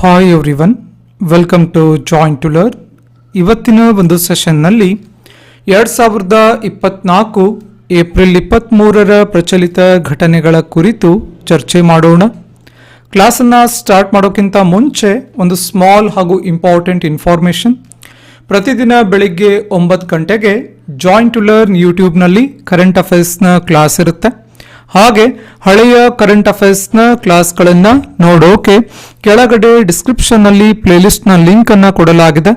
Hi everyone welcome to joint to learn ಇವತ್ತಿನ ಒಂದು ಸೆಷನ್ನಲ್ಲಿ ಎರಡು ಸಾವಿರದ ಇಪ್ಪತ್ನಾಲ್ಕು ಏಪ್ರಿಲ್ ಇಪ್ಪತ್ತ್ಮೂರರ ಪ್ರಚಲಿತ ಘಟನೆಗಳ ಕುರಿತು ಚರ್ಚೆ ಮಾಡೋಣ. ಕ್ಲಾಸನ್ನು ಸ್ಟಾರ್ಟ್ ಮಾಡೋಕ್ಕಿಂತ ಮುಂಚೆ ಒಂದು ಸ್ಮಾಲ್ ಹಾಗೂ ಇಂಪಾರ್ಟೆಂಟ್ ಇನ್ಫಾರ್ಮೇಷನ್ ಪ್ರತಿದಿನ ಬೆಳಿಗ್ಗೆ ಒಂಬತ್ತು ಗಂಟೆಗೆ ಜಾಯಿಂಟ್ ಟು ಲರ್ನ್ ಯೂಟ್ಯೂಬ್ನಲ್ಲಿ ಕರೆಂಟ್ ಅಫೇರ್ಸ್ನ ಕ್ಲಾಸ್ ಇರುತ್ತೆ. ಹಾಗೆ ಹಳೆಯ ಕರೆಂಟ್ ಅಫೇರ್ಸ್ನ ಕ್ಲಾಸ್ಗಳನ್ನು ನೋಡೋಕೆ ಕೆಳಗಡೆ ಡಿಸ್ಕ್ರಿಪ್ಷನ್ನಲ್ಲಿ ಪ್ಲೇಲಿಸ್ಟ್ನ ಲಿಂಕನ್ನು ಕೊಡಲಾಗಿದೆ.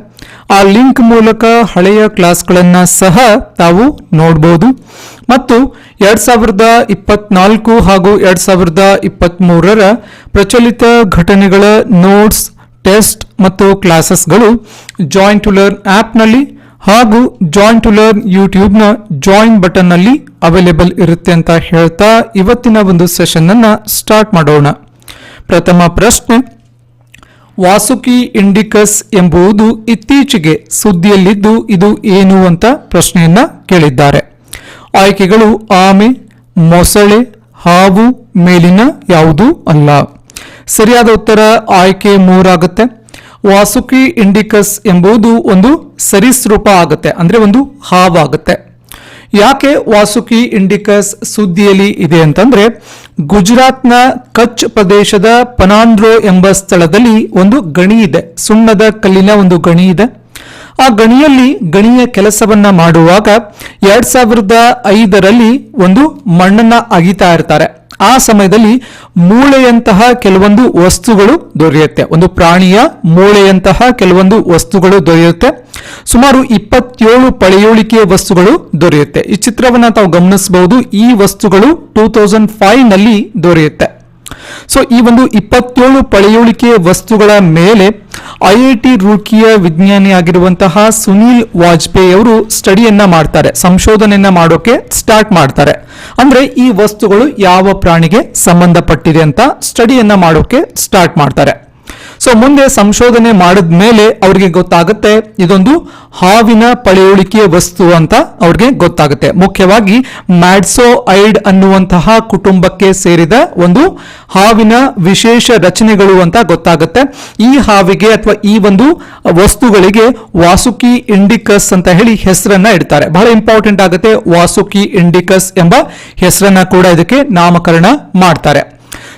ಆ ಲಿಂಕ್ ಮೂಲಕ ಹಳೆಯ ಕ್ಲಾಸ್ಗಳನ್ನು ಸಹ ತಾವು ನೋಡ್ಬೋದು. ಮತ್ತು ಎರಡ್ ಸಾವಿರದ ಇಪ್ಪತ್ನಾಲ್ಕು ಹಾಗೂ ಎರಡು ಸಾವಿರದ ಇಪ್ಪತ್ತ್ಮೂರರ ಪ್ರಚಲಿತ ಘಟನೆಗಳ ನೋಟ್ಸ್ ಟೆಸ್ಟ್ ಮತ್ತು ಕ್ಲಾಸಸ್ಗಳು ಜಾಯಿಂಟ್ ಲರ್ನ್ ಆ್ಯಪ್ನಲ್ಲಿ ಹಾಗೂ ಜಾಯಿನ್ ಟು ಲರ್ನ್ ಯೂಟ್ಯೂಬ್ನ ಜಾಯಿನ್ ಬಟನ್ನಲ್ಲಿ ಅವೈಲೇಬಲ್ ಇರುತ್ತೆ ಅಂತ ಹೇಳ್ತಾ ಇವತ್ತಿನ ಒಂದು ಸೆಷನ್ ಅನ್ನ ಸ್ಟಾರ್ಟ್ ಮಾಡೋಣ. ಪ್ರಥಮ ಪ್ರಶ್ನೆ, ವಾಸುಕಿ ಇಂಡಿಕಸ್ ಎಂಬುದು ಇತ್ತೀಚೆಗೆ ಸುದ್ದಿಯಲ್ಲಿದ್ದು ಇದು ಏನು ಅಂತ ಪ್ರಶ್ನೆಯನ್ನ ಕೇಳಿದ್ದಾರೆ. ಆಯ್ಕೆಗಳು ಆಮೆ, ಮೊಸಳೆ, ಹಾವು ಮೇಲಿನ ಯಾವುದು ಅಲ್ಲ. ಸರಿಯಾದ ಉತ್ತರ ಆಯ್ಕೆ ಮೂರಾಗುತ್ತೆ. ವಾಸುಕಿ ಇಂಡಿಕಸ್ ಎಂಬುದು ಒಂದು ಸರೀಸೃಪ ಆಗುತ್ತೆ, ಅಂದರೆ ಒಂದು ಹಾವಾಗುತ್ತೆ. ಯಾಕೆ ವಾಸುಕಿ ಇಂಡಿಕಸ್ ಸುದ್ದಿಯಲ್ಲಿ ಇದೆ ಅಂತಂದ್ರೆ, ಗುಜರಾತ್ನ ಕಚ್ ಪ್ರದೇಶದ ಪನಾಂದ್ರೋ ಎಂಬ ಸ್ಥಳದಲ್ಲಿ ಒಂದು ಗಣಿ ಇದೆ, ಸುಣ್ಣದ ಕಲ್ಲಿನ ಒಂದು ಗಣಿ ಇದೆ. ಆ ಗಣಿಯಲ್ಲಿ ಗಣಿಯ ಕೆಲಸವನ್ನ ಮಾಡುವಾಗ ಎರಡ್ ಸಾವಿರದ ಐದರಲ್ಲಿ ಒಂದು ಮಣ್ಣನ್ನ ಅಗಿತಾ ಇರ್ತಾರೆ. ಆ ಸಮಯದಲ್ಲಿ ಮೂಳೆಯಂತಹ ಕೆಲವೊಂದು ವಸ್ತುಗಳು ದೊರೆಯುತ್ತೆ. ಒಂದು ಪ್ರಾಣಿಯ ಮೂಳೆಯಂತಹ ಕೆಲವೊಂದು ವಸ್ತುಗಳು ದೊರೆಯುತ್ತೆ. ಸುಮಾರು ಇಪ್ಪತ್ತೇಳು ಪಳೆಯುಳಿಕೆಯ ವಸ್ತುಗಳು ದೊರೆಯುತ್ತೆ. ಈ ಚಿತ್ರವನ್ನ ತಾವು ಗಮನಿಸಬಹುದು. ಈ ವಸ್ತುಗಳು ಟೂ ತೌಸಂಡ್ ಫೈವ್ನಲ್ಲಿ ದೊರೆಯುತ್ತೆ. ಸೊ ಈ ಒಂದು ಇಪ್ಪತ್ತೇಳು ಪಳೆಯುಳಿಕೆ ವಸ್ತುಗಳ ಮೇಲೆ ಐಐಟಿ ಐ ವಿಜ್ಞಾನಿ ಆಗಿರುವಂತಹ ಸುನೀಲ್ ವಾಜಪೇಯಿ ಅವರು ಸ್ಟಡಿಯನ್ನ ಮಾಡ್ತಾರೆ, ಸಂಶೋಧನೆಯನ್ನ ಮಾಡೋಕೆ ಸ್ಟಾರ್ಟ್ ಮಾಡ್ತಾರೆ. ಅಂದ್ರೆ ಈ ವಸ್ತುಗಳು ಯಾವ ಪ್ರಾಣಿಗೆ ಸಂಬಂಧಪಟ್ಟಿದೆ ಅಂತ ಸ್ಟಡಿಯನ್ನ ಮಾಡೋಕೆ ಸ್ಟಾರ್ಟ್ ಮಾಡ್ತಾರೆ. ಸೊ ಮುಂದೆ ಸಂಶೋಧನೆ ಮಾಡಿದ ಮೇಲೆ ಅವ್ರಿಗೆ ಗೊತ್ತಾಗುತ್ತೆ ಇದೊಂದು ಹಾವಿನ ಪಳೆಯುಳಿಕೆ ವಸ್ತು ಅಂತ ಅವ್ರಿಗೆ ಗೊತ್ತಾಗುತ್ತೆ. ಮುಖ್ಯವಾಗಿ ಮ್ಯಾಡ್ಸೋ ಐಡ್ ಅನ್ನುವಂತಹ ಕುಟುಂಬಕ್ಕೆ ಸೇರಿದ ಒಂದು ಹಾವಿನ ವಿಶೇಷ ರಚನೆಗಳು ಅಂತ ಗೊತ್ತಾಗುತ್ತೆ. ಈ ಹಾವಿಗೆ ಅಥವಾ ಈ ಒಂದು ವಸ್ತುಗಳಿಗೆ ವಾಸುಕಿ ಇಂಡಿಕಸ್ ಅಂತ ಹೇಳಿ ಹೆಸರನ್ನ ಇಡ್ತಾರೆ. ಬಹಳ ಇಂಪಾರ್ಟೆಂಟ್ ಆಗುತ್ತೆ ವಾಸುಕಿ ಇಂಡಿಕಸ್ ಎಂಬ ಹೆಸರನ್ನ ಕೂಡ ಇದಕ್ಕೆ ನಾಮಕರಣ ಮಾಡ್ತಾರೆ.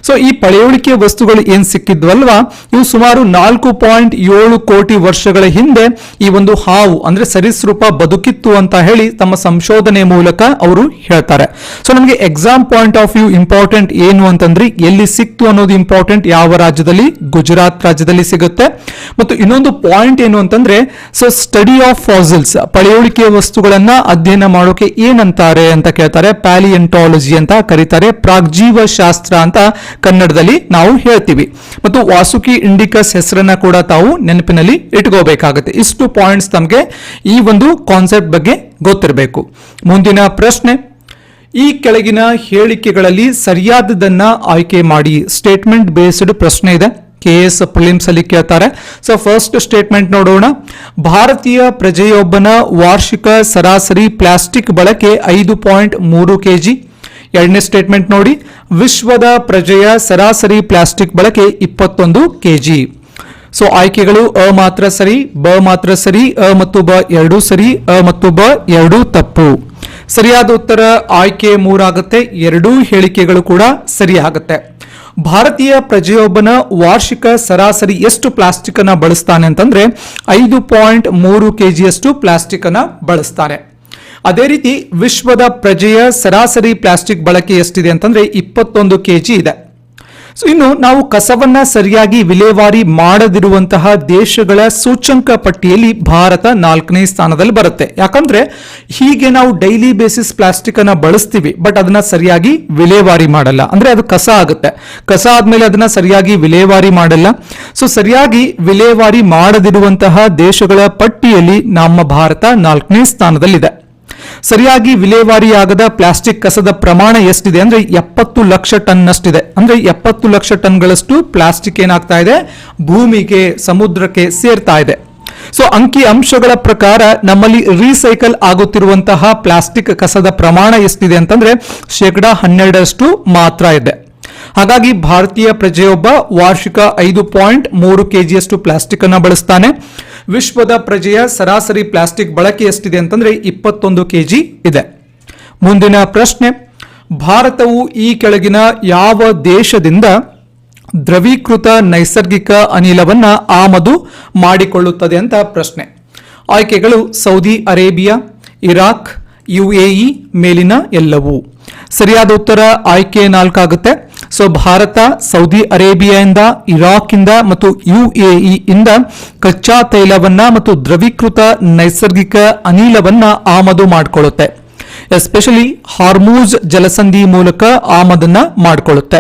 ಸೊ ಈ ಪಳೆಯುಳಿಕೆ ವಸ್ತುಗಳು ಏನ್ ಸಿಕ್ಕಿದ್ವಲ್ವಾ? ಇವು ಸುಮಾರು ನಾಲ್ಕು ಪಾಯಿಂಟ್ ಏಳು ಕೋಟಿ ವರ್ಷಗಳ ಹಿಂದೆ ಈ ಒಂದು ಹಾವು, ಅಂದ್ರೆ ಸರೀಸೃಪ ಬದುಕಿತ್ತು ಅಂತ ಹೇಳಿ ತಮ್ಮ ಸಂಶೋಧನೆ ಮೂಲಕ ಅವರು ಹೇಳ್ತಾರೆ. ಸೊ ನಮಗೆ exam point of view important ಏನು ಅಂತಂದ್ರೆ ಎಲ್ಲಿ ಸಿಕ್ತು ಅನ್ನೋದು ಇಂಪಾರ್ಟೆಂಟ್ ಯಾವ ರಾಜ್ಯದಲ್ಲಿ? ಗುಜರಾತ್ ರಾಜ್ಯದಲ್ಲಿ ಸಿಗುತ್ತೆ. ಮತ್ತು ಇನ್ನೊಂದು ಪಾಯಿಂಟ್ ಏನು ಅಂತಂದ್ರೆ ಸೊ ಸ್ಟಡಿ ಆಫ್ ಫಾಸಿಲ್ಸ್ ಪಳೆಯುಳಿಕೆ ವಸ್ತುಗಳನ್ನ ಅಧ್ಯಯನ ಮಾಡೋಕೆ ಏನಂತಾರೆ ಅಂತ ಕೇಳ್ತಾರೆ. ಪ್ಯಾಲಿಯಂಟಾಲಜಿ ಅಂತ ಕರೀತಾರೆ. ಪ್ರಾಗ್ಜೀವ ಶಾಸ್ತ್ರ ಅಂತ ಕನ್ನಡದಲ್ಲಿ ನಾವು ಹೇಳ್ತೀವಿ. ಮತ್ತು ವಾಸುಕಿ ಇಂಡಿಕಸ್ ಹೆಸರನ್ನ ಕೂಡ ತಾವು ನೆನಪಿನಲ್ಲಿ ಇಟ್ಕೋಬೇಕಾಗುತ್ತೆ. ಇಷ್ಟು ಪಾಯಿಂಟ್ಸ್ ತಮಗೆ ಈ ಒಂದು ಕಾನ್ಸೆಪ್ಟ್ ಬಗ್ಗೆ ಗೊತ್ತಿರಬೇಕು. ಮುಂದಿನ ಪ್ರಶ್ನೆ, ಈ ಕೆಳಗಿನ ಹೇಳಿಕೆಗಳಲ್ಲಿ ಸರಿಯಾದದನ್ನ ಆಯ್ಕೆ ಮಾಡಿ. ಸ್ಟೇಟ್ಮೆಂಟ್ ಬೇಸ್ಡ್ ಪ್ರಶ್ನೆ ಇದೆ. ಕೆ ಎಸ್ ಪ್ರಿಲಿಮ್ಸ್ ಅಲ್ಲಿ ಕೇಳ್ತಾರೆ. ಸೊ ಫಸ್ಟ್ ಸ್ಟೇಟ್ಮೆಂಟ್ ನೋಡೋಣ. ಭಾರತೀಯ ಪ್ರಜೆಯೊಬ್ಬನ ವಾರ್ಷಿಕ ಸರಾಸರಿ ಪ್ಲಾಸ್ಟಿಕ್ ಬಳಕೆ ಐದು ಪಾಯಿಂಟ್ ಮೂರು ಕೆಜಿ. ಎರಡನೇ ಸ್ಟೇಟ್ಮೆಂಟ್ ನೋಡಿ. ವಿಶ್ವದ ಪ್ರಜೆಯ ಸರಾಸರಿ ಪ್ಲಾಸ್ಟಿಕ್ ಬಳಕೆ ಇಪ್ಪತ್ತೊಂದು ಕೆಜಿ. ಸೊ ಆಯ್ಕೆಗಳು ಅ ಮಾತ್ರ ಸರಿ, ಬ ಮಾತ್ರ ಸರಿ, ಅ ಮತ್ತು ಬ ಎರಡೂ ಸರಿ, ಅ ಮತ್ತು ಬ ಎರಡೂ ತಪ್ಪು. ಸರಿಯಾದ ಉತ್ತರ ಆಯ್ಕೆ ಮೂರಾಗುತ್ತೆ, ಎರಡೂ ಹೇಳಿಕೆಗಳು ಕೂಡ ಸರಿಯಾಗುತ್ತೆ. ಭಾರತೀಯ ಪ್ರಜೆಯೊಬ್ಬನ ವಾರ್ಷಿಕ ಸರಾಸರಿ ಎಷ್ಟು ಪ್ಲಾಸ್ಟಿಕ್ ಅನ್ನ ಬಳಸ್ತಾನೆ ಅಂತಂದ್ರೆ ಐದು ಪಾಯಿಂಟ್ ಮೂರು ಕೆಜಿಯಷ್ಟು ಪ್ಲಾಸ್ಟಿಕ್ ಅನ್ನ ಬಳಸ್ತಾನೆ ಅದೇ ರೀತಿ ವಿಶ್ವದ ಪ್ರಜೆಯ ಸರಾಸರಿ ಪ್ಲಾಸ್ಟಿಕ್ ಬಳಕೆ ಎಷ್ಟಿದೆ ಅಂತಂದ್ರೆ ಇಪ್ಪತ್ತೊಂದು ಕೆಜಿ ಇದೆ. ಸೊ ಇನ್ನು ನಾವು ಕಸವನ್ನ ಸರಿಯಾಗಿ ವಿಲೇವಾರಿ ಮಾಡದಿರುವಂತಹ ದೇಶಗಳ ಸೂಚ್ಯಂಕ ಪಟ್ಟಿಯಲ್ಲಿ ಭಾರತ ನಾಲ್ಕನೇ ಸ್ಥಾನದಲ್ಲಿ ಬರುತ್ತೆ. ಯಾಕಂದ್ರೆ ಹೀಗೆ ನಾವು ಡೈಲಿ ಬೇಸಿಸ್ ಪ್ಲಾಸ್ಟಿಕ್ ಅನ್ನ ಬಳಸ್ತೀವಿ, ಬಟ್ ಅದನ್ನ ಸರಿಯಾಗಿ ವಿಲೇವಾರಿ ಮಾಡಲ್ಲ. ಅಂದ್ರೆ ಅದು ಕಸ ಆಗುತ್ತೆ. ಕಸ ಆದ್ಮೇಲೆ ಅದನ್ನ ಸರಿಯಾಗಿ ವಿಲೇವಾರಿ ಮಾಡಲ್ಲ. ಸೊ ಸರಿಯಾಗಿ ವಿಲೇವಾರಿ ಮಾಡದಿರುವಂತಹ ದೇಶಗಳ ಪಟ್ಟಿಯಲ್ಲಿ ನಮ್ಮ ಭಾರತ ನಾಲ್ಕನೇ ಸ್ಥಾನದಲ್ಲಿದೆ. ಸರಿಯಾಗಿ ವಿಲೇವಾರಿಯಾಗದ ಪ್ಲಾಸ್ಟಿಕ್ ಕಸದ ಪ್ರಮಾಣ ಎಷ್ಟಿದೆ? ಅಂದ್ರೆ ಎಪ್ಪತ್ತು ಲಕ್ಷ ಟನ್ ಅಷ್ಟಿದೆ ಅಂದ್ರೆ ಎಪ್ಪತ್ತು ಲಕ್ಷ ಟನ್ಗಳಷ್ಟು ಪ್ಲಾಸ್ಟಿಕ್ ಏನಾಗ್ತಾ ಇದೆ? ಭೂಮಿಗೆ, ಸಮುದ್ರಕ್ಕೆ ಸೇರ್ತಾ ಇದೆ. ಸೊ ಅಂಕಿ ಅಂಶಗಳ ಪ್ರಕಾರ ನಮ್ಮಲ್ಲಿ ರೀಸೈಕಲ್ ಆಗುತ್ತಿರುವಂತಹ ಪ್ಲಾಸ್ಟಿಕ್ ಕಸದ ಪ್ರಮಾಣ ಎಷ್ಟಿದೆ ಅಂತಂದ್ರೆ ಶೇಕಡಾ ಹನ್ನೆರಡರಷ್ಟು ಮಾತ್ರ ಇದೆ. ಹಾಗಾಗಿ ಭಾರತೀಯ ಪ್ರಜೆಯೊಬ್ಬ ವಾರ್ಷಿಕ ಐದು ಪಾಯಿಂಟ್ ಮೂರು ಕೆಜಿಯಷ್ಟು ಪ್ಲಾಸ್ಟಿಕ್ ಅನ್ನು ಬಳಸ್ತಾನೆ. ವಿಶ್ವದ ಪ್ರಜೆಯ ಸರಾಸರಿ ಪ್ಲಾಸ್ಟಿಕ್ ಬಳಕೆ ಎಷ್ಟಿದೆ ಅಂತಂದ್ರೆ ಇಪ್ಪತ್ತೊಂದು ಕೆಜಿ ಇದೆ. ಮುಂದಿನ ಪ್ರಶ್ನೆ, ಭಾರತವು ಈ ಕೆಳಗಿನ ಯಾವ ದೇಶದಿಂದ ದ್ರವೀಕೃತ ನೈಸರ್ಗಿಕ ಅನಿಲವನ್ನ ಆಮದು ಮಾಡಿಕೊಳ್ಳುತ್ತದೆ ಅಂತ ಪ್ರಶ್ನೆ. ಆಯ್ಕೆಗಳು ಸೌದಿ ಅರೇಬಿಯಾ, ಇರಾಕ್ ಯುಎಇ ಮೇಲಿನ ಎಲ್ಲವೂ. ಸರಿಯಾದ ಉತ್ತರ ಆಯ್ಕೆ ನಾಲ್ಕಾಗುತ್ತೆ. ಸೊ ಭಾರತ, ಸೌದಿ ಅರೇಬಿಯಾದಿಂದ ಇರಾಕ್ನಿಂದ ಮತ್ತು ಯುಎಇ ಇಂದ ಕಚ್ಚಾ ತೈಲವನ್ನ ಮತ್ತು ದ್ರವೀಕೃತ ನೈಸರ್ಗಿಕ ಅನಿಲವನ್ನ ಆಮದು ಮಾಡಿಕೊಳ್ಳುತ್ತೆ. ಎಸ್ಪೆಷಲಿ ಹಾರ್ಮೂಜ್ ಜಲಸಂಧಿ ಮೂಲಕ ಆಮದನ್ನ ಮಾಡಿಕೊಳ್ಳುತ್ತೆ.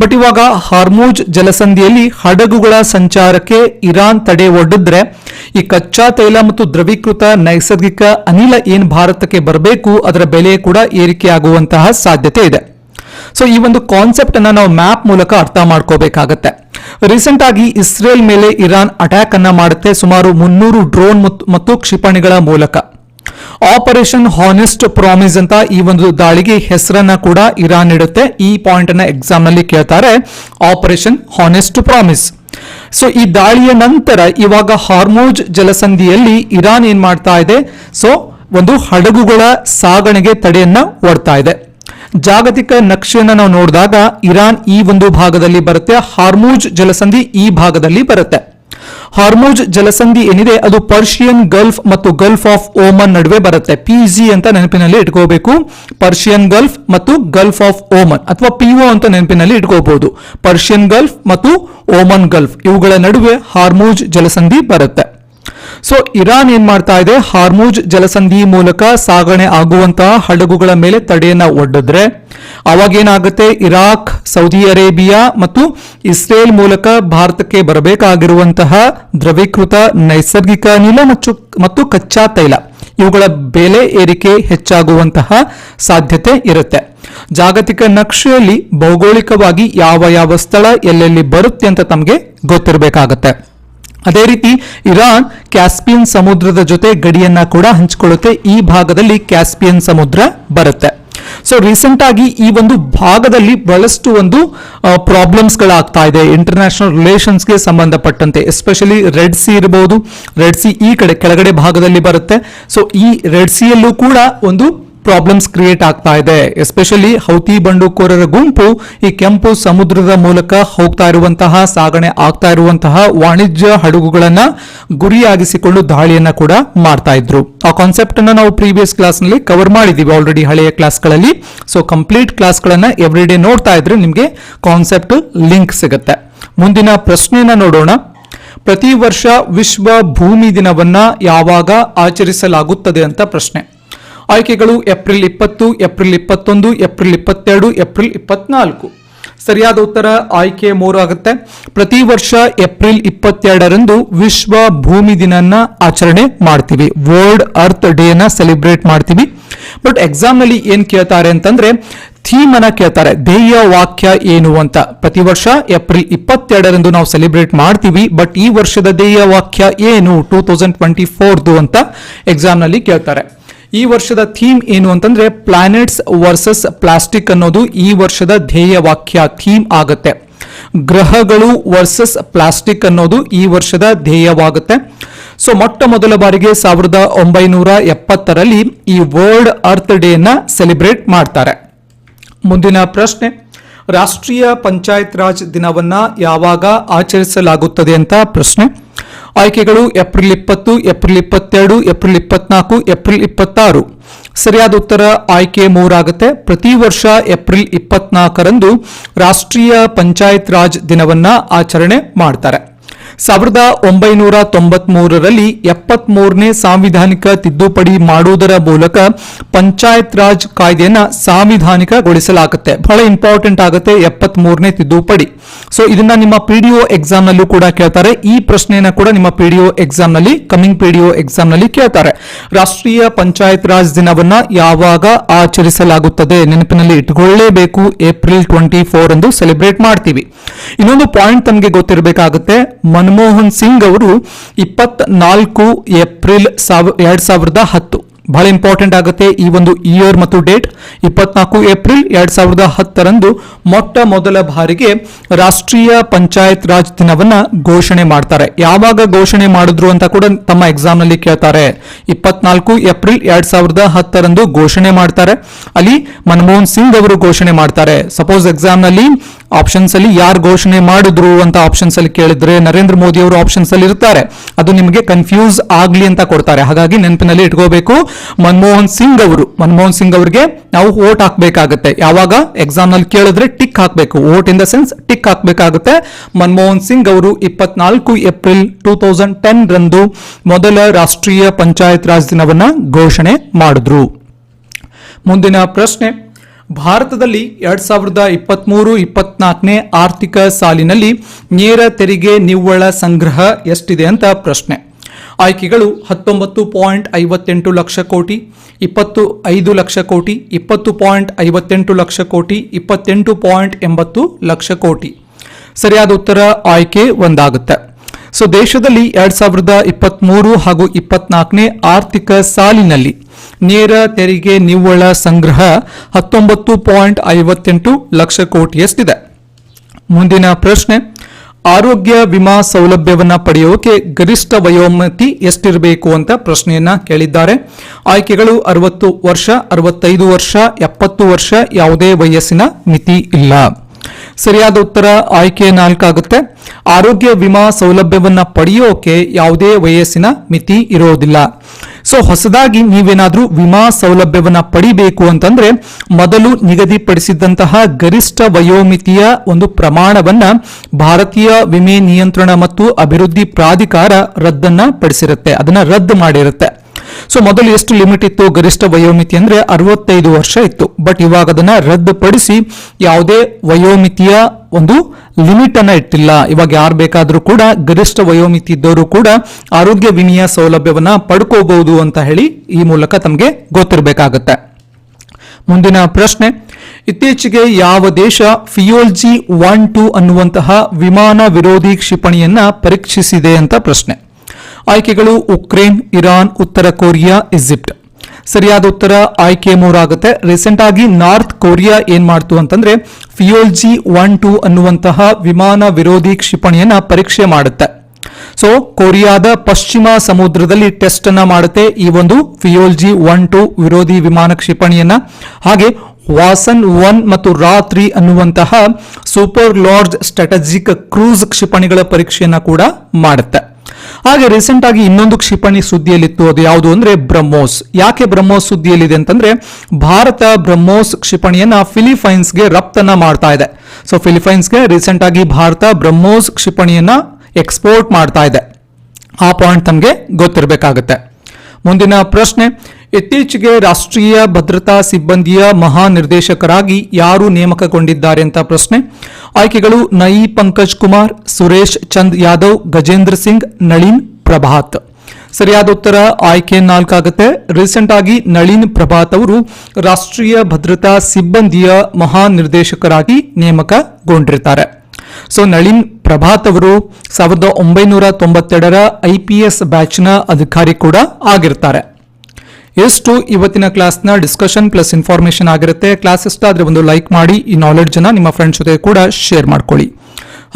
ಬಟ್ ಇವಾಗ ಹಾರ್ಮೂಜ್ ಜಲಸಂಧಿಯಲ್ಲಿ ಹಡಗುಗಳ ಸಂಚಾರಕ್ಕೆ ಇರಾನ್ ತಡೆ ಒಡ್ಡಿದ್ರೆ ಈ ಕಚ್ಚಾ ತೈಲ ಮತ್ತು ದ್ರವೀಕೃತ ನೈಸರ್ಗಿಕ ಅನಿಲ ಏನ್ ಭಾರತಕ್ಕೆ ಬರಬೇಕು, ಅದರ ಬೆಲೆ ಕೂಡ ಏರಿಕೆಯಾಗುವಂತಹ ಸಾಧ್ಯತೆ ಇದೆ. ಸೊ ಈ ಒಂದು ಕಾನ್ಸೆಪ್ಟ್ ಅನ್ನ ನಾವು ಮ್ಯಾಪ್ ಮೂಲಕ ಅರ್ಥ ಮಾಡ್ಕೋಬೇಕಾಗತ್ತೆ. ರೀಸೆಂಟ್ ಆಗಿ ಇಸ್ರೇಲ್ ಮೇಲೆ ಇರಾನ್ ಅಟ್ಯಾಕ್ ಅನ್ನ ಮಾಡುತ್ತೆ ಸುಮಾರು ಮುನ್ನೂರು ಡ್ರೋನ್ ಮತ್ತು ಕ್ಷಿಪಣಿಗಳ ಮೂಲಕ. ಆಪರೇಷನ್ ಹಾನೆಸ್ಟ್ ಪ್ರಾಮಿಸ್ ಅಂತ ಈ ಒಂದು ದಾಳಿಗೆ ಹೆಸರನ್ನ ಕೂಡ ಇರಾನ್ ಇಡುತ್ತೆ. ಈ ಪಾಯಿಂಟ್ ಅನ್ನ ಎಕ್ಸಾಮ್ನಲ್ಲಿ ಕೇಳ್ತಾರೆ ಆಪರೇಷನ್ ಹಾನೆಸ್ಟ್ ಪ್ರಾಮಿಸ್ ಸೊ ಈ ದಾಳಿಯ ನಂತರ ಇವಾಗ ಹಾರ್ಮೋಜ್ ಜಲಸಂಧಿಯಲ್ಲಿ ಇರಾನ್ ಏನ್ ಮಾಡ್ತಾ ಇದೆ? ಸೊ ಒಂದು ಹಡಗುಗಳ ಸಾಗಣೆಗೆ ತಡೆಯನ್ನ ಒಡ್ತಾ ಇದೆ. ಜಾಗತಿಕ ನಕ್ಷೆಯನ್ನು ನಾವು ನೋಡಿದಾಗ ಇರಾನ್ ಈ ಒಂದು ಭಾಗದಲ್ಲಿ ಬರುತ್ತೆ, ಹಾರ್ಮೂಜ್ ಜಲಸಂಧಿ ಈ ಭಾಗದಲ್ಲಿ ಬರುತ್ತೆ. ಹಾರ್ಮೋಜ್ ಜಲಸಂಧಿ ಏನಿದೆ, ಅದು ಪರ್ಷಿಯನ್ ಗಲ್ಫ್ ಮತ್ತು ಗಲ್ಫ್ ಆಫ್ ಓಮನ್ ನಡುವೆ ಬರುತ್ತೆ. ಪಿಜಿ ಅಂತ ನೆನಪಿನಲ್ಲಿ ಇಟ್ಕೋಬೇಕು. ಪರ್ಷಿಯನ್ ಗಲ್ಫ್ ಮತ್ತು ಗಲ್ಫ್ ಆಫ್ ಓಮನ್, ಅಥವಾ ಪಿಒ ಅಂತ ನೆನಪಿನಲ್ಲಿ ಇಟ್ಕೋಬಹುದು ಪರ್ಷಿಯನ್ ಗಲ್ಫ್ ಮತ್ತು ಓಮನ್ ಗಲ್ಫ್, ಇವುಗಳ ನಡುವೆ ಹಾರ್ಮೋಜ್ ಜಲಸಂಧಿ ಬರುತ್ತೆ. ಸೊ ಇರಾನ್ ಏನ್ ಮಾಡ್ತಾ ಇದೆ? ಹಾರ್ಮೂಜ್ ಜಲಸಂಧಿ ಮೂಲಕ ಸಾಗಣೆ ಆಗುವಂತಹ ಹಡಗುಗಳ ಮೇಲೆ ತಡೆಯನ್ನ ಒಡ್ಡಿದ್ರೆ ಅವಾಗ ಏನಾಗುತ್ತೆ? ಇರಾಕ್, ಸೌದಿ ಅರೇಬಿಯಾ ಮತ್ತು ಇಸ್ರೇಲ್ ಮೂಲಕ ಭಾರತಕ್ಕೆ ಬರಬೇಕಾಗಿರುವಂತಹ ದ್ರವೀಕೃತ ನೈಸರ್ಗಿಕ ಅನಿಲ ಮತ್ತು ಮತ್ತು ಕಚ್ಚಾ ತೈಲ ಇವುಗಳ ಬೆಲೆ ಏರಿಕೆ ಹೆಚ್ಚಾಗುವಂತಹ ಸಾಧ್ಯತೆ ಇರುತ್ತೆ. ಜಾಗತಿಕ ನಕ್ಷೆಯಲ್ಲಿ ಭೌಗೋಳಿಕವಾಗಿ ಯಾವ ಯಾವ ಸ್ಥಳ ಎಲ್ಲೆಲ್ಲಿ ಬರುತ್ತೆ ಅಂತ ತಮಗೆ ಗೊತ್ತಿರಬೇಕಾಗತ್ತೆ. ಅದೇ ರೀತಿ ಇರಾನ್ ಕ್ಯಾಸ್ಪಿಯನ್ ಸಮುದ್ರದ ಜೊತೆ ಗಡಿಯನ್ನ ಕೂಡ ಹಂಚಿಕೊಳ್ಳುತ್ತೆ. ಈ ಭಾಗದಲ್ಲಿ ಕ್ಯಾಸ್ಪಿಯನ್ ಸಮುದ್ರ ಬರುತ್ತೆ. ಸೊ ರೀಸೆಂಟ್ ಆಗಿ ಈ ಒಂದು ಭಾಗದಲ್ಲಿ ಬಹಳಷ್ಟು ಒಂದು ಪ್ರಾಬ್ಲಮ್ಸ್ ಗಳಾಗ್ತಾ ಇದೆ. ಇಂಟರ್ನ್ಯಾಷನಲ್ ರಿಲೇಷನ್ಸ್ಗೆ ಸಂಬಂಧಪಟ್ಟಂತೆ. ಎಸ್ಪೆಷಲಿ ರೆಡ್ ಸಿ ಇರಬಹುದು ರೆಡ್ ಸಿ ಈ ಕಡೆ ಕೆಳಗಡೆ ಭಾಗದಲ್ಲಿ ಬರುತ್ತೆ. ಸೊ ಈ ರೆಡ್ ಸಿಯಲ್ಲೂ ಕೂಡ ಒಂದು ಪ್ರಾಬ್ಲಮ್ಸ್ ಕ್ರಿಯೇಟ್ ಆಗ್ತಾ ಇದೆ. ಎಸ್ಪೆಷಲಿ ಹೌತಿ ಬಂಡುಕೋರರ ಗುಂಪು ಈ ಕೆಂಪು ಸಮುದ್ರದ ಮೂಲಕ ಹೋಗ್ತಾ ಇರುವಂತಹ, ಸಾಗಣೆ ಆಗ್ತಾ ಇರುವಂತಹ ವಾಣಿಜ್ಯ ಹಡಗುಗಳನ್ನ ಗುರಿಯಾಗಿಸಿಕೊಂಡು ದಾಳಿಯನ್ನ ಕೂಡ ಮಾಡ್ತಾ ಇದ್ರು. ಆ ಕಾನ್ಸೆಪ್ಟ್ ಅನ್ನ ನಾವು ಪ್ರೀವಿಯಸ್ ಕ್ಲಾಸ್ನಲ್ಲಿ ಕವರ್ ಮಾಡಿದೀವಿ ಆಲ್ರೆಡಿ ಹಳೆಯ ಕ್ಲಾಸ್ಗಳಲ್ಲಿ ಸೊ ಕಂಪ್ಲೀಟ್ ಕ್ಲಾಸ್ಗಳನ್ನ ಎವ್ರಿ ಡೇ ನೋಡ್ತಾ ಇದ್ರೆ ನಿಮಗೆ ಕಾನ್ಸೆಪ್ಟ್ ಲಿಂಕ್ ಸಿಗುತ್ತೆ. ಮುಂದಿನ ಪ್ರಶ್ನೆಯನ್ನ ನೋಡೋಣ. ಪ್ರತಿ ವರ್ಷ ವಿಶ್ವ ಭೂಮಿ ದಿನವನ್ನ ಯಾವಾಗ ಆಚರಿಸಲಾಗುತ್ತದೆ ಅಂತ ಪ್ರಶ್ನೆ. ಆಯ್ಕೆಗಳು ಏಪ್ರಿಲ್ ಇಪ್ಪತ್ತು, ಏಪ್ರಿಲ್ ಇಪ್ಪತ್ತೊಂದು, ಏಪ್ರಿಲ್ ಇಪ್ಪತ್ತೆರಡು, ಏಪ್ರಿಲ್ ಇಪ್ಪತ್ನಾಲ್ಕು. ಸರಿಯಾದ ಉತ್ತರ ಆಯ್ಕೆ ಮೂರು ಆಗುತ್ತೆ. ಪ್ರತಿ ವರ್ಷ ಏಪ್ರಿಲ್ ಇಪ್ಪತ್ತೆರಡರಂದು ವಿಶ್ವ ಭೂಮಿ ದಿನನ ಆಚರಣೆ ಮಾಡ್ತೀವಿ. ವರ್ಲ್ಡ್ ಅರ್ತ್ ಡೇ ನ ಸೆಲೆಬ್ರೇಟ್ ಮಾಡ್ತೀವಿ. ಬಟ್ ಎಕ್ಸಾಮ್ನಲ್ಲಿ ಏನ್ ಕೇಳ್ತಾರೆ ಅಂತಂದ್ರೆ ಥೀಮ್ ಅನ್ನ ಕೇಳ್ತಾರೆ. ಧ್ಯೇಯ ವಾಕ್ಯ ಏನು ಅಂತ. ಪ್ರತಿ ವರ್ಷ ಏಪ್ರಿಲ್ ಇಪ್ಪತ್ತೆರಡರಂದು ನಾವು ಸೆಲೆಬ್ರೇಟ್ ಮಾಡ್ತೀವಿ. ಬಟ್ ಈ ವರ್ಷದ ಧ್ಯೇಯ ವಾಕ್ಯ ಏನು? ಟೂ ತೌಸಂಡ್ ಟ್ವೆಂಟಿ ಫೋರ್ದು ಅಂತ ಎಕ್ಸಾಮ್ನಲ್ಲಿ ಕೇಳ್ತಾರೆ. ಈ ವರ್ಷದ ಥೀಮ್ ಏನು ಅಂತಂದ್ರೆ ಪ್ಲಾನೆಟ್ಸ್ ವರ್ಸಸ್ ಪ್ಲಾಸ್ಟಿಕ್ ಅನ್ನೋದು ಈ ವರ್ಷದ ಧ್ಯೇಯ ವಾಕ್ಯ ಥೀಮ್ ಆಗುತ್ತೆ. ಗ್ರಹಗಳು ವರ್ಸಸ್ ಪ್ಲಾಸ್ಟಿಕ್ ಅನ್ನೋದು ಈ ವರ್ಷದ ಧ್ಯೇಯವಾಗುತ್ತೆ. ಸೊ ಮೊಟ್ಟ ಮೊದಲ ಬಾರಿಗೆ ಸಾವಿರದ ಒಂಬೈನೂರ ಎಪ್ಪತ್ತರಲ್ಲಿ ಈ ವರ್ಲ್ಡ್ ಅರ್ತ್ ಡೇನ ಸೆಲೆಬ್ರೇಟ್ ಮಾಡ್ತಾರೆ. ಮುಂದಿನ ಪ್ರಶ್ನೆ, ರಾಷ್ಟ್ರೀಯ ಪಂಚಾಯತ್ ರಾಜ್ ದಿನವನ್ನ ಯಾವಾಗ ಆಚರಿಸಲಾಗುತ್ತದೆ ಅಂತ ಪ್ರಶ್ನೆ. ಆಯ್ಕೆಗಳು ಏಪ್ರಿಲ್ ಇಪ್ಪತ್ತು, ಏಪ್ರಿಲ್ ಇಪ್ಪತ್ತೆರಡು, ಏಪ್ರಿಲ್ ಇಪ್ಪತ್ನಾಲ್ಕು, ಏಪ್ರಿಲ್ ಇಪ್ಪತ್ತಾರು. ಸರಿಯಾದ ಉತ್ತರ ಆಯ್ಕೆ ಮೂರಾಗುತ್ತೆ. ಪ್ರತಿ ವರ್ಷ ಏಪ್ರಿಲ್ ಇಪ್ಪತ್ನಾಲ್ಕರಂದು ರಾಷ್ಟ್ರೀಯ ಪಂಚಾಯತ್ ರಾಜ್ ದಿನವನ್ನ ಆಚರಣೆ ಮಾಡ್ತಾರೆ. ಸಾವಿರದ ಒಂಬೈನೂರ ತೊಂಬತ್ ಎಪ್ಪತ್ಮೂರನೇ ಸಾಂವಿಧಾನಿಕ ತಿದ್ದುಪಡಿ ಮಾಡುವುದರ ಮೂಲಕ ಪಂಚಾಯತ್ ರಾಜ್ ಕಾಯ್ದೆಯನ್ನ ಸಾಂವಿಧಾನಿಕಗೊಳಿಸಲಾಗುತ್ತೆ. ಬಹಳ ಇಂಪಾರ್ಟೆಂಟ್ ಆಗುತ್ತೆ ಎಪ್ಪತ್ಮೂರನೇ ತಿದ್ದುಪಡಿ. ಸೊ ಇದನ್ನ ನಿಮ್ಮ ಪಿಡಿಒ ಎಕ್ಸಾಮ್ ನಲ್ಲೂ ಕೂಡ ಕೇಳ್ತಾರೆ. ಈ ಪ್ರಶ್ನೆಯನ್ನ ಕೂಡ ನಿಮ್ಮ ಪಿಡಿಒ ಎಕ್ಸಾಮ್ನಲ್ಲಿ ಕಮಿಂಗ್ ಪಿಡಿಒ ಎಕ್ಸಾಮ್ನಲ್ಲಿ ಕೇಳ್ತಾರೆ. ರಾಷ್ಟ್ರೀಯ ಪಂಚಾಯತ್ ರಾಜ್ ದಿನವನ್ನ ಯಾವಾಗ ಆಚರಿಸಲಾಗುತ್ತದೆ ನೆನಪಿನಲ್ಲಿ ಇಟ್ಕೊಳ್ಳೇಬೇಕು. ಏಪ್ರಿಲ್ ಟ್ವೆಂಟಿ ಫೋರ್ ಎಂದು ಸೆಲೆಬ್ರೇಟ್ ಮಾಡ್ತೀವಿ. ಇನ್ನೊಂದು ಪಾಯಿಂಟ್ ತಮಗೆ ಗೊತ್ತಿರಬೇಕಾಗುತ್ತೆ ಮನಮೋಹನ್ ಸಿಂಗ್ ಅವರು ಇಪ್ಪತ್ನಾಲ್ಕು ಏಪ್ರಿಲ್ ಸಾವ ಎರಡ್ ಸಾವಿರದ ಹತ್ತು. ಬಹಳ ಇಂಪಾರ್ಟೆಂಟ್ ಆಗುತ್ತೆ ಈ ಒಂದು ಇಯರ್ ಮತ್ತು ಡೇಟ್ ಇಪ್ಪತ್ನಾಲ್ಕು ಏಪ್ರಿಲ್, ಎರಡ್ ಸಾವಿರದ ಹತ್ತರಂದು ಮೊಟ್ಟ ಮೊದಲ ಬಾರಿಗೆ ರಾಷ್ಟ್ರೀಯ ಪಂಚಾಯತ್ ರಾಜ್ ದಿನವನ್ನ ಘೋಷಣೆ ಮಾಡ್ತಾರೆ. ಯಾವಾಗ ಘೋಷಣೆ ಮಾಡಿದ್ರು ಅಂತ ಕೂಡ ತಮ್ಮ ಎಕ್ಸಾಮ್ನಲ್ಲಿ ಕೇಳ್ತಾರೆ. ಇಪ್ಪತ್ನಾಲ್ಕು ಏಪ್ರಿಲ್, ಎರಡ್ ಸಾವಿರದ ಹತ್ತರಂದು ಘೋಷಣೆ ಮಾಡ್ತಾರೆ. ಅಲ್ಲಿ ಮನಮೋಹನ್ ಸಿಂಗ್ ಅವರು ಘೋಷಣೆ ಮಾಡ್ತಾರೆ. ಸಪೋಸ್ ಎಕ್ಸಾಮ್ನಲ್ಲಿ ಆಪ್ಷನ್ಸ್ ಅಲ್ಲಿ ಯಾರು ಘೋಷಣೆ ಮಾಡಿದ್ರು ಅಂತ ಆಪ್ಷನ್ಸ್ ಅಲ್ಲಿ ಕೇಳಿದ್ರೆ ನರೇಂದ್ರ ಮೋದಿ ಅವರು ಆಪ್ಷನ್ಸ್ ಅಲ್ಲಿ ಇರ್ತಾರೆ. ಅದು ನಿಮಗೆ ಕನ್ಫ್ಯೂಸ್ ಆಗ್ಲಿ ಅಂತ ಕೊಡ್ತಾರೆ. ಹಾಗಾಗಿ ನೆನಪಿನಲ್ಲಿ ಇಟ್ಕೋಬೇಕು. ಮನಮೋಹನ್ ಸಿಂಗ್ ಅವರು, ಮನಮೋಹನ್ ಸಿಂಗ್ ಅವರಿಗೆ ನಾವು ವೋಟ್ ಹಾಕಬೇಕಾಗುತ್ತೆ. ಯಾವಾಗ? ಎಕ್ಸಾಮ್ನಲ್ಲಿ ಕೇಳಿದ್ರೆ ಟಿಕ್ ಹಾಕಬೇಕು. Vote in the sense tick ಹಾಕಬೇಕಾಗುತ್ತೆ. ಮನಮೋಹನ್ ಸಿಂಗ್ ಅವರು ಇಪ್ಪತ್ನಾಲ್ಕು ಏಪ್ರಿಲ್ ಟೂ ತೌಸಂಡ್ ಟೆನ್ ರಂದು ಮೊದಲ ರಾಷ್ಟ್ರೀಯ ಪಂಚಾಯತ್ ರಾಜ್ ದಿನವನ್ನ ಘೋಷಣೆ ಮಾಡಿದ್ರು. ಮುಂದಿನ ಪ್ರಶ್ನೆ. ಭಾರತದಲ್ಲಿ ಎರಡ್ ಸಾವಿರದ ಇಪ್ಪತ್ಮೂರು ಇಪ್ಪತ್ನಾಲ್ಕನೇ ಆರ್ಥಿಕ ಸಾಲಿನಲ್ಲಿ ನೇರ ತೆರಿಗೆ ನಿವ್ವಳ ಸಂಗ್ರಹ ಎಷ್ಟಿದೆ ಅಂತ ಪ್ರಶ್ನೆ. ಆಯ್ಕೆಗಳು ಹತ್ತೊಂಬತ್ತು ಪಾಯಿಂಟ್ ಐವತ್ತೆಂಟು ಲಕ್ಷ ಕೋಟಿ, ಇಪ್ಪತ್ತು ಐದು ಲಕ್ಷ ಕೋಟಿ, ಇಪ್ಪತ್ತು ಪಾಯಿಂಟ್ ಐವತ್ತೆಂಟು ಲಕ್ಷ ಕೋಟಿ, ಇಪ್ಪತ್ತೆಂಟು ಪಾಯಿಂಟ್ ಎಂಬತ್ತು ಲಕ್ಷ ಕೋಟಿ. ಸರಿಯಾದ ಉತ್ತರ ಆಯ್ಕೆ ಒಂದಾಗುತ್ತೆ. ಸೊ ದೇಶದಲ್ಲಿ ಎರಡ್ ಸಾವಿರದ ಇಪ್ಪತ್ಮೂರು ಹಾಗೂ ಇಪ್ಪತ್ನಾಲ್ಕನೇ ಆರ್ಥಿಕ ಸಾಲಿನಲ್ಲಿ ನೇರ ತೆರಿಗೆ ನಿವ್ವಳ ಸಂಗ್ರಹ ಹತ್ತೊಂಬತ್ತು ಪಾಯಿಂಟ್ ಐವತ್ತೆಂಟು ಲಕ್ಷ ಕೋಟಿಯಷ್ಟಿದೆ. ಮುಂದಿನ ಪ್ರಶ್ನೆ, ಆರೋಗ್ಯ ವಿಮಾ ಸೌಲಭ್ಯವನ್ನು ಪಡೆಯೋಕೆ ಗರಿಷ್ಠ ವಯೋಮತಿ ಎಷ್ಟಿರಬೇಕು ಅಂತ ಪ್ರಶ್ನೆಯನ್ನ ಕೇಳಿದ್ದಾರೆ. ಆಯ್ಕೆಗಳು ಅರವತ್ತು ವರ್ಷ, ಅರವತ್ತೈದು ವರ್ಷ, ಎಪ್ಪತ್ತು ವರ್ಷ ಯಾವುದೇ ವಯಸ್ಸಿನ ಮಿತಿ ಇಲ್ಲ. ಸರಿಯಾದ ಉತ್ತರ ಆಯ್ಕೆ ನಾಲ್ಕಾಗುತ್ತೆ. ಆರೋಗ್ಯ ವಿಮಾ ಸೌಲಭ್ಯವನ್ನ ಪಡೆಯೋಕೆ ಯಾವುದೇ ವಯಸ್ಸಿನ ಮಿತಿ ಇರೋದಿಲ್ಲ. ಸೊ, ಹೊಸದಾಗಿ ನೀವೇನಾದ್ರೂ ವಿಮಾ ಸೌಲಭ್ಯವನ್ನ ಪಡಿಬೇಕು ಅಂತಂದ್ರೆ ಮೊದಲು ನಿಗದಿಪಡಿಸಿದಂತಹ ಗರಿಷ್ಠ ವಯೋಮಿತಿಯ ಒಂದು ಪ್ರಮಾಣವನ್ನ ಭಾರತೀಯ ವಿಮೆ ನಿಯಂತ್ರಣ ಮತ್ತು ಅಭಿವೃದ್ಧಿ ಪ್ರಾಧಿಕಾರ ರದ್ದನ್ನ ಪಡಿಸಿರುತ್ತೆ. ಅದನ್ನ ರದ್ದು ಮಾಡಿರುತ್ತೆ. ಸೊ ಮೊದಲು ಎಷ್ಟು ಲಿಮಿಟ್ ಇತ್ತು ಗರಿಷ್ಠ ವಯೋಮಿತಿ ಅಂದ್ರೆ ಅರವತ್ತೈದು ವರ್ಷ ಇತ್ತು. ಬಟ್ ಇವಾಗ ಅದನ್ನ ರದ್ದುಪಡಿಸಿ ಯಾವುದೇ ವಯೋಮಿತಿಯ ಒಂದು ಲಿಮಿಟ್ ಅನ್ನ ಇಟ್ಟಿಲ್ಲ. ಇವಾಗ ಯಾರು ಬೇಕಾದ್ರೂ ಕೂಡ ಗರಿಷ್ಠ ವಯೋಮಿತಿ ಇದ್ದವರು ಕೂಡ ಆರೋಗ್ಯ ವಿಮೆಯ ಸೌಲಭ್ಯವನ್ನ ಪಡ್ಕೋಬಹುದು ಅಂತ ಹೇಳಿ ಈ ಮೂಲಕ ತಮಗೆ ಗೊತ್ತಿರಬೇಕಾಗತ್ತೆ. ಮುಂದಿನ ಪ್ರಶ್ನೆ, ಇತ್ತೀಚೆಗೆ ಯಾವ ದೇಶ ಫಿಯೋಲ್ಜಿ ಒನ್ ಟು ಅನ್ನುವಂತಹ ವಿಮಾನ ವಿರೋಧಿ ಕ್ಷಿಪಣಿಯನ್ನ ಪರೀಕ್ಷಿಸಿದೆ ಅಂತ ಪ್ರಶ್ನೆ. ಆಯ್ಕೆಗಳು ಉಕ್ರೇನ್, ಇರಾನ್, ಉತ್ತರ ಕೊರಿಯಾ, ಈಜಿಪ್ಟ್. ಸರಿಯಾದ ಉತ್ತರ ಆಯ್ಕೆ ಮೂರಾಗುತ್ತೆ. ರೀಸೆಂಟ್ ಆಗಿ ನಾರ್ತ್ ಕೊರಿಯಾ ಏನ್ ಮಾಡ್ತು ಅಂತಂದ್ರೆ ಫಿಯೋಲ್ಜಿ ಒನ್ ಟೂ ಅನ್ನುವಂತಹ ವಿಮಾನ ವಿರೋಧಿ ಕ್ಷಿಪಣಿಯನ್ನ ಪರೀಕ್ಷೆ ಮಾಡುತ್ತೆ. ಸೊ ಕೊರಿಯಾದ ಪಶ್ಚಿಮ ಸಮುದ್ರದಲ್ಲಿ ಟೆಸ್ಟ್ ಅನ್ನ ಮಾಡುತ್ತೆ ಈ ಒಂದು ಫಿಯೋಲ್ಜಿ ಒನ್ ಟು ವಿರೋಧಿ ವಿಮಾನ ಕ್ಷಿಪಣಿಯನ್ನ. ಹಾಗೆ ವಾಸನ್ ಒನ್ ಮತ್ತು ರಾತ್ರಿ ಅನ್ನುವಂತಹ ಸೂಪರ್ ಲಾರ್ಜ್ ಸ್ಟ್ರಾಟಜಿಕ್ ಕ್ರೂಸ್ ಕ್ಷಿಪಣಿಗಳ ಪರೀಕ್ಷೆಯನ್ನ ಕೂಡ ಮಾಡುತ್ತೆ. ಹಾಗೆ ರೀಸೆಂಟ್ ಆಗಿ ಇನ್ನೊಂದು ಕ್ಷಿಪಣಿ ಸುದ್ದಿಯಲ್ಲಿತ್ತು ಅದು ಯಾವುದು ಅಂದ್ರೆ ಬ್ರಹ್ಮೋಸ್. ಯಾಕೆ ಬ್ರಹ್ಮೋಸ್ ಸುದ್ದಿಯಲ್ಲಿದೆ ಅಂತಂದ್ರೆ ಭಾರತ ಬ್ರಹ್ಮೋಸ್ ಕ್ಷಿಪಣಿಯನ್ನ ಫಿಲಿಪೈನ್ಸ್ಗೆ ರಫ್ತನ್ನ ಮಾಡ್ತಾ ಇದೆ. ಸೊ ಫಿಲಿಪೈನ್ಸ್ಗೆ ರೀಸೆಂಟ್ ಆಗಿ ಭಾರತ ಬ್ರಹ್ಮೋಸ್ ಕ್ಷಿಪಣಿಯನ್ನ ಎಕ್ಸ್ಪೋರ್ಟ್ ಮಾಡ್ತಾ ಇದೆ. ಆ ಪಾಯಿಂಟ್ ತಮಗೆ ಗೊತ್ತಿರಬೇಕಾಗುತ್ತೆ. ಮುಂದಿನ ಪ್ರಶ್ನೆ, ಇತ್ತೀಚೆಗೆ ರಾಷ್ಟ್ರೀಯ ಭದ್ರತಾ ಸಿಬ್ಬಂದಿಯ ಮಹಾನಿರ್ದೇಶಕರಾಗಿ ಯಾರು ನೇಮಕಗೊಂಡಿದ್ದಾರೆ ಅಂತ ಪ್ರಶ್ನೆ. ಆಯ್ಕೆಗಳು ನಯಿ ಪಂಕಜ್ ಕುಮಾರ್, ಸುರೇಶ್ ಚಂದ್ ಯಾದವ್, ಗಜೇಂದ್ರ ಸಿಂಗ್, ನಳಿನ್ ಪ್ರಭಾತ್. ಸರಿಯಾದ ಉತ್ತರ ಆಯ್ಕೆ ನಾಲ್ಕಾಗುತ್ತೆ. ರೀಸೆಂಟ್ ಆಗಿ ನಳಿನ್ ಪ್ರಭಾತ್ ಅವರು ರಾಷ್ಟ್ರೀಯ ಭದ್ರತಾ ಸಿಬ್ಬಂದಿಯ ಮಹಾನಿರ್ದೇಶಕರಾಗಿ ನೇಮಕಗೊಂಡಿರ್ತಾರೆ. ಸೊ, ನಳಿನ್ ಪ್ರಭಾತ್ ಅವರು ಸಾವಿರದ ಒಂಬೈನೂರ ತೊಂಬತ್ತೆರಡರ ಐ ಪಿ ಎಸ್ ಬ್ಯಾಚ್ನ ಅಧಿಕಾರಿ ಕೂಡ ಆಗಿರ್ತಾರೆ. ಎಷ್ಟು ಇವತ್ತಿನ ಕ್ಲಾಸ್ನ ಡಿಸ್ಕಷನ್ ಪ್ಲಸ್ ಇನ್ಫಾರ್ಮೇಶನ್ ಆಗಿರುತ್ತೆ. ಕ್ಲಾಸ್ ಇಷ್ಟ ಆದ್ರೆ ಒಂದು ಲೈಕ್ ಮಾಡಿ, ಈ ನಾಲೆಡ್ಜನ್ನು ನಿಮ್ಮ ಫ್ರೆಂಡ್ಸ್ ಜೊತೆ ಕೂಡ ಶೇರ್ ಮಾಡ್ಕೊಳ್ಳಿ.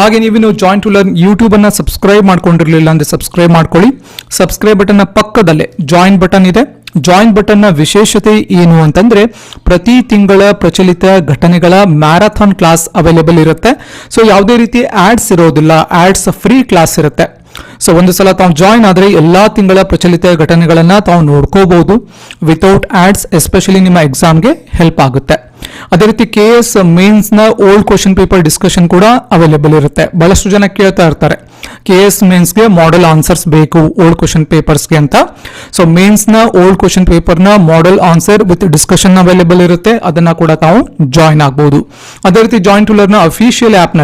ಹಾಗೆ ನೀವಿನ್ನು ಜಾಯಿಂಟ್ ಟು ಲರ್ನ್ ಯೂಟ್ಯೂಬನ್ನು ಸಬ್ಸ್ಕ್ರೈಬ್ ಮಾಡ್ಕೊಂಡಿರಲಿಲ್ಲ ಅಂದರೆ ಸಬ್ಸ್ಕ್ರೈಬ್ ಮಾಡ್ಕೊಳ್ಳಿ. ಸಬ್ಸ್ಕ್ರೈಬ್ ಬಟನ್ನ ಪಕ್ಕದಲ್ಲೇ ಜಾಯಿಂಟ್ ಬಟನ್ ಇದೆ. ಜಾಯಿನ್ ಬಟನ್ನ ವಿಶೇಷತೆ ಏನು ಅಂತಂದ್ರೆ ಪ್ರತಿ ತಿಂಗಳ ಪ್ರಚಲಿತ ಘಟನೆಗಳ ಮ್ಯಾರಥಾನ್ ಕ್ಲಾಸ್ ಅವೈಲೇಬಲ್ ಇರುತ್ತೆ. ಸೊ ಯಾವುದೇ ರೀತಿ ಆಡ್ಸ್ ಇರೋದಿಲ್ಲ. ಆಡ್ಸ್ ಫ್ರೀ ಕ್ಲಾಸ್ ಇರುತ್ತೆ. ಸೊ ಒಂದು ಸಲ ತಾವು ಜಾಯಿನ್ ಆದರೆ ಎಲ್ಲ ತಿಂಗಳ ಪ್ರಚಲಿತ ಘಟನೆಗಳನ್ನು ತಾವು ನೋಡ್ಕೋಬಹುದು ವಿತೌಟ್ ಆಡ್ಸ್ ಎಸ್ಪೆಷಲಿ ನಿಮ್ಮ ಎಕ್ಸಾಮ್ಗೆ ಹೆಲ್ಪ್ ಆಗುತ್ತೆ. ಅದೇ ರೀತಿ ಕೆ ಎಸ್ ಮೇನ್ಸ್ನ ಓಲ್ಡ್ ಕ್ವಶನ್ ಪೇಪರ್ ಡಿಸ್ಕಷನ್ ಕೂಡ ಅವೈಲೇಬಲ್ ಇರುತ್ತೆ. ಬಹಳಷ್ಟು ಜನ ಕೇಳ್ತಾ ಇರ್ತಾರೆ. ಕೆ ಎಸ್ ಮೇನ್ಸ್ಗೆ ಮಾಡೆಲ್ ಆನ್ಸರ್ಸ್ ಬೇಕು ಓಲ್ಡ್ ಕ್ವಶನ್ ಪೇಪರ್ಸ್ಗೆ ಅಂತ. ಸೊ ಮೇನ್ಸ್ನ ಓಲ್ಡ್ ಕ್ವಶನ್ ಪೇಪರ್ನ model answer with discussion available ಇರುತ್ತೆ. ಅದನ್ನ ಕೂಡ ತಾವು ಜಾಯ್ನ್ ಆಗಬಹುದು ಅದೇ ರೀತಿ ಜಾಯಿಂಟ್ ಟು ನ ಅಫಿಷಿಯಲ್ ಆಪ್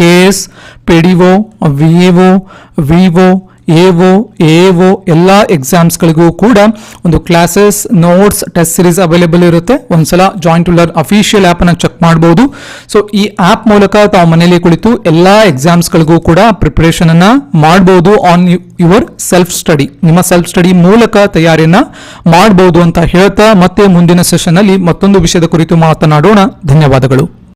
ನಲ್ಲಿ K S P D O V A O A O ಎಲ್ಲ ಎಕ್ಸಾಮ್ಸ್ಗಳಿಗೂ ಕೂಡ ಒಂದು classes notes test series available ಇರುತ್ತೆ. ಒಂದ್ಸಲ ಸಲ ಟು ಲರ್ನ್ ಅಫಿಷಿಯಲ್ ಆ್ಯಪನ್ನು ಚೆಕ್ ಮಾಡ್ಬೋದು. ಸೊ ಈ ಆ್ಯಪ್ ಮೂಲಕ ತಾವು ಮನೆಯಲ್ಲಿ ಕುಳಿತು ಎಲ್ಲ ಎಕ್ಸಾಮ್ಸ್ಗಳಿಗೂ ಕೂಡ ಪ್ರಿಪ್ರೇಷನನ್ನು ಮಾಡ್ಬೋದು ಆನ್ ಯುವರ್ ಸೆಲ್ಫ್ ಸ್ಟಡಿ ನಿಮ್ಮ ಸೆಲ್ಫ್ ಸ್ಟಡಿ ಮೂಲಕ ತಯಾರಿಯನ್ನ ಮಾಡ್ಬೋದು ಅಂತ ಹೇಳ್ತಾ ಮತ್ತೆ ಮುಂದಿನ ಸೆಷನ್ ಅಲ್ಲಿ ಮತ್ತೊಂದು ವಿಷಯದ ಕುರಿತು ಮಾತನಾಡೋಣ. ಧನ್ಯವಾದಗಳು.